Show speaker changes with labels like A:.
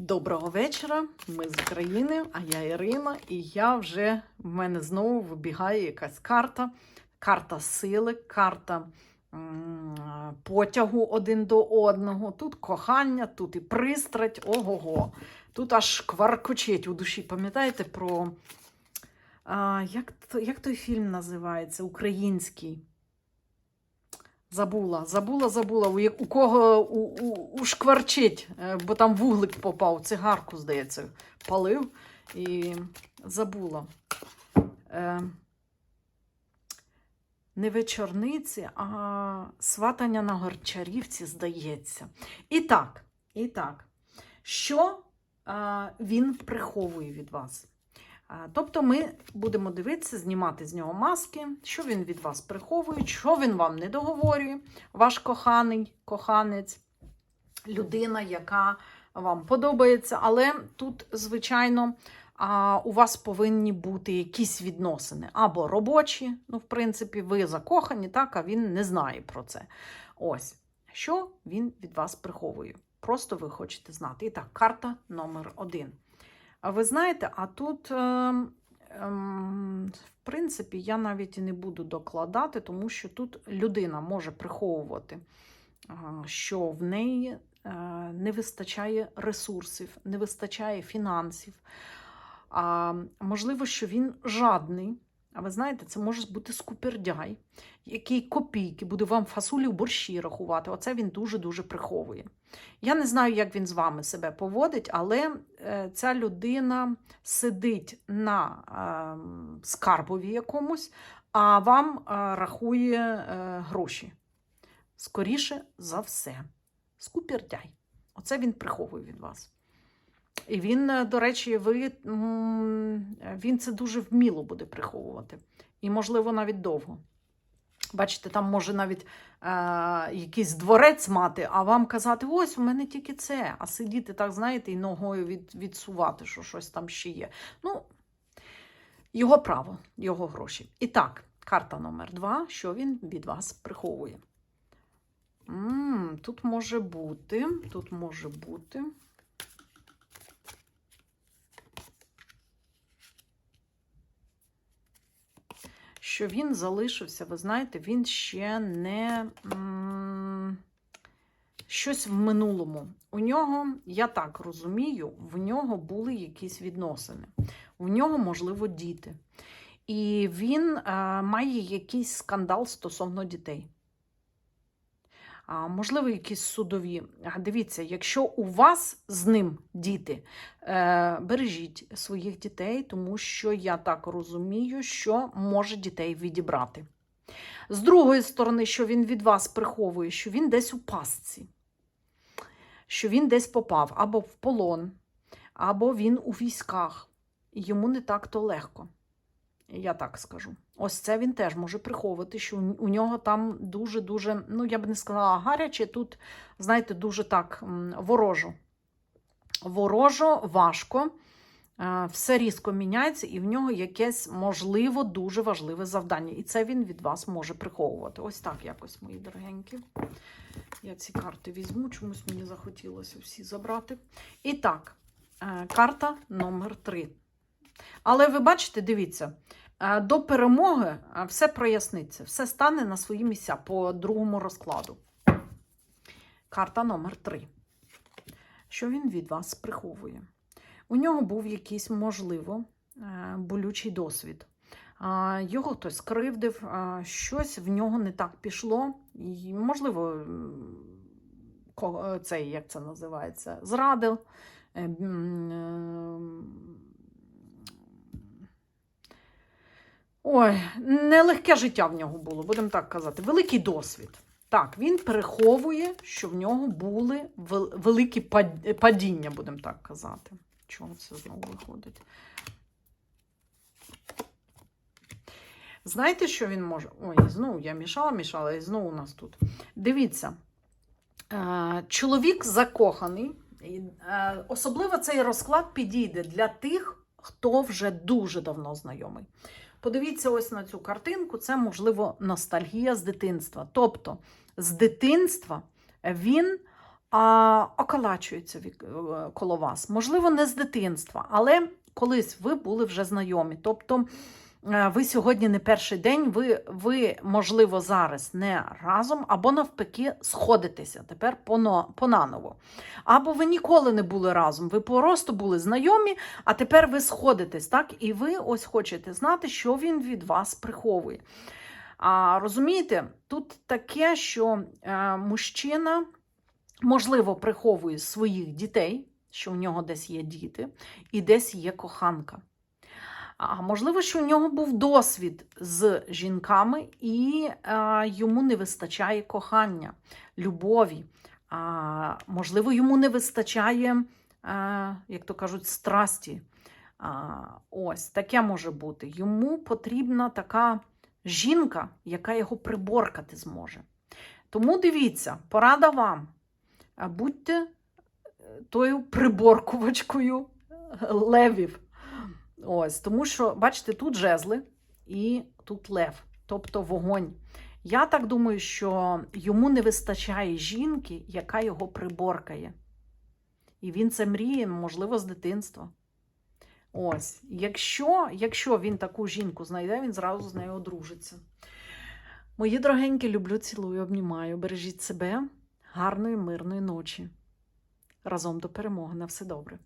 A: Доброго вечора. Ми з України, а я Ірина, і я вже в мене знову вибігає якась карта. Карта сили, карта м, потягу один до одного. Тут кохання, тут і пристрать. Ого-го. Тут аж кваркочить у душі. Пам'ятаєте про а, як, як той фільм називається? Український. Забула, забула, забула, у, у кого у, у, ушкварчить, е, бо там вуглик попав, цигарку, здається, палив і забула. Е, не вечорниці, а сватання на горчарівці, здається. І так, і так, що е, він приховує від вас? Тобто ми будемо дивитися, знімати з нього маски, що він від вас приховує, що він вам не договорює, ваш коханий, коханець, людина, яка вам подобається. Але тут, звичайно, у вас повинні бути якісь відносини або робочі, ну, в принципі, ви закохані, так, а він не знає про це. Ось, що він від вас приховує. Просто ви хочете знати. І так, карта номер один. А ви знаєте, а тут, в принципі, я навіть і не буду докладати, тому що тут людина може приховувати, що в неї е, не вистачає ресурсів, не вистачає фінансів. А, можливо, що він жадний. А ви знаєте, це може бути скупердяй, який копійки буде вам фасолі в борщі рахувати. Оце він дуже-дуже приховує. Я не знаю, як він з вами себе поводить, але е, ця людина сидить на е, скарбові якомусь, а вам е, рахує е, гроші. Скоріше за все. Скупердяй. Оце він приховує від вас. І він, е, до речі, ви, він це дуже вміло буде приховувати. І, можливо, навіть довго. Бачите, там може навіть е, якийсь дворець мати, а вам казати, ось у мене тільки це, а сидіти так, знаєте, і ногою від, відсувати, що щось там ще є. Ну, його право, його гроші. І так, карта номер два, що він від вас приховує. м тут може бути, тут може бути. Що він залишився, ви знаєте, він ще не щось в минулому. У нього, я так розумію, в нього були якісь відносини. У нього, можливо, діти. І він е, має якийсь скандал стосовно дітей. Можливо, якісь судові. Дивіться, якщо у вас з ним діти, е, бережіть своїх дітей, тому що я так розумію, що може дітей відібрати. З другої сторони, що він від вас приховує, що він десь у пастці, що він десь попав або в полон, або він у військах, йому не так-то легко. Я так скажу. Ось це він теж може приховувати, що у- нього там дуже-дуже, ну я б не сказала гаряче, тут, знаєте, дуже так ворожо. Ворожо, важко, е, все різко міняється, і в нього якесь, можливо, дуже важливе завдання. І це він від вас може приховувати. Ось так якось, мої дорогенькі. Я ці карти візьму, чомусь мені захотілося всі забрати. І так, е, карта номер 3. Але ви бачите, дивіться, е, до перемоги е, все проясниться, все стане на свої місця по другому розкладу. Карта номер 3. Що він від вас приховує? У нього був якийсь, можливо, е, болючий досвід. Його хтось скривдив, щось в нього не так пішло. І, можливо, цей, як це називається, зрадив. Е, м, е, Ой, нелегке життя в нього було, будемо так казати. Великий досвід. Так, він переховує, що в нього були великі падіння, будемо так казати. Чого це знову виходить? Знаєте, що він може? Ой, знову я мішала, мішала, і знову у нас тут. Дивіться, е, чоловік закоханий, е, особливо цей розклад підійде для тих, хто вже дуже давно знайомий. Подивіться ось на цю картинку, це, можливо, ностальгія з дитинства. Тобто, з дитинства він а, околачується е, коло вас. Можливо, не з дитинства, але колись ви були вже знайомі. Тобто ви сьогодні не перший день, ви, ви можливо, зараз не разом, або навпаки, сходитеся тепер понаново. Або ви ніколи не були разом, ви просто були знайомі, а тепер ви сходитесь, так? І ви ось хочете знати, що він від вас приховує. А розумієте, тут таке, що е, мужчина, можливо, приховує своїх дітей, що у нього десь є діти, і десь є коханка. А можливо, що у нього був досвід з жінками, і е, йому не вистачає кохання, любові. А, можливо, йому не вистачає, е, як то кажуть, страсті. А, ось таке може бути. Йому потрібна така жінка, яка його приборкати зможе. Тому дивіться, порада вам. Будьте е, тою приборкувачкою левів. Ось, тому що, бачите, тут жезли і тут лев, тобто вогонь. Я так думаю, що йому не вистачає жінки, яка його приборкає. І він це мріє, можливо, з дитинства. Ось, якщо, якщо він таку жінку знайде, він зразу з нею одружиться. Мої дорогенькі, люблю, цілую, обнімаю. Бережіть себе, гарної, мирної ночі. Разом до перемоги. На все добре.